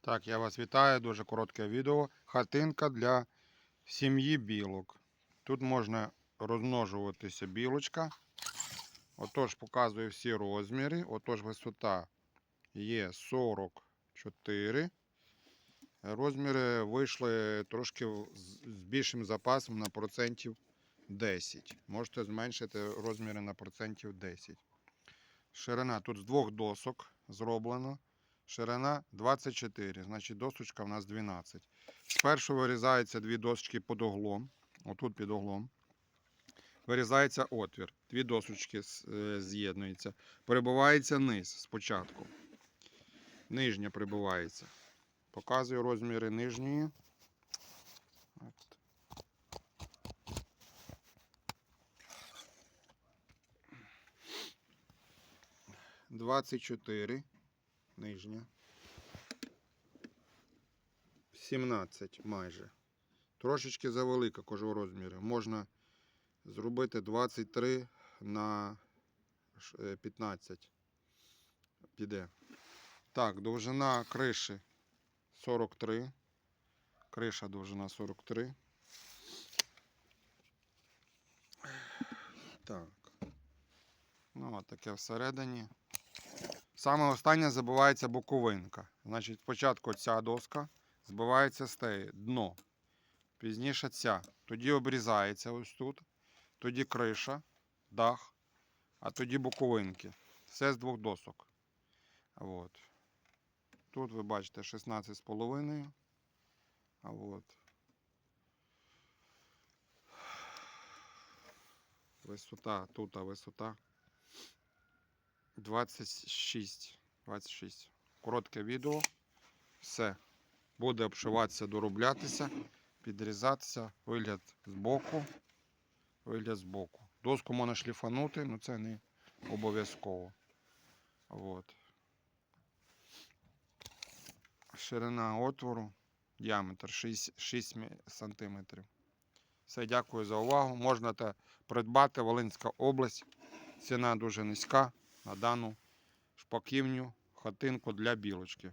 Так, я вас вітаю. Дуже коротке відео. Хатинка для сім'ї білок. Тут можна розмножуватися білочка. Отож, показую всі розміри. Отож, висота є 44. Розміри вийшли трошки з більшим запасом на процентів 10. Можете зменшити розміри на процентів 10. Ширина тут з двох досок зроблено. Ширина 24, значить досочка в нас 12. Спершу вирізаються дві досочки під углом. Отут під углом. Вирізається отвір. Дві досочки е, з'єднуються. Прибувається низ спочатку. Нижня прибувається. Показую розміри нижньої. Двадцять чотири. Нижня. 17 майже. Трошечки завелика кожного розміру. Можна зробити 23 на ш- е, 15. Піде. Так, довжина криші 43. Криша довжина 43. Так. Ну, от таке всередині. Саме останнє забивається боковинка. Значить, спочатку ця доска збивається з теї, дно. Пізніше ця. Тоді обрізається ось тут. Тоді криша, дах, а тоді боковинки. Все з двох досок. От. Тут ви бачите 16,5. А от. Висота, тут а висота 26. 26. Коротке відео. Все. Буде обшиватися, дороблятися, підрізатися, вигляд з боку. Вигляд з боку. Доску можна шліфанути, але це не обов'язково. От. Ширина отвору, діаметр 6, 6 см. Все, дякую за увагу. Можна те придбати Волинська область. Ціна дуже низька на дану шпаківню, хатинку для білочки.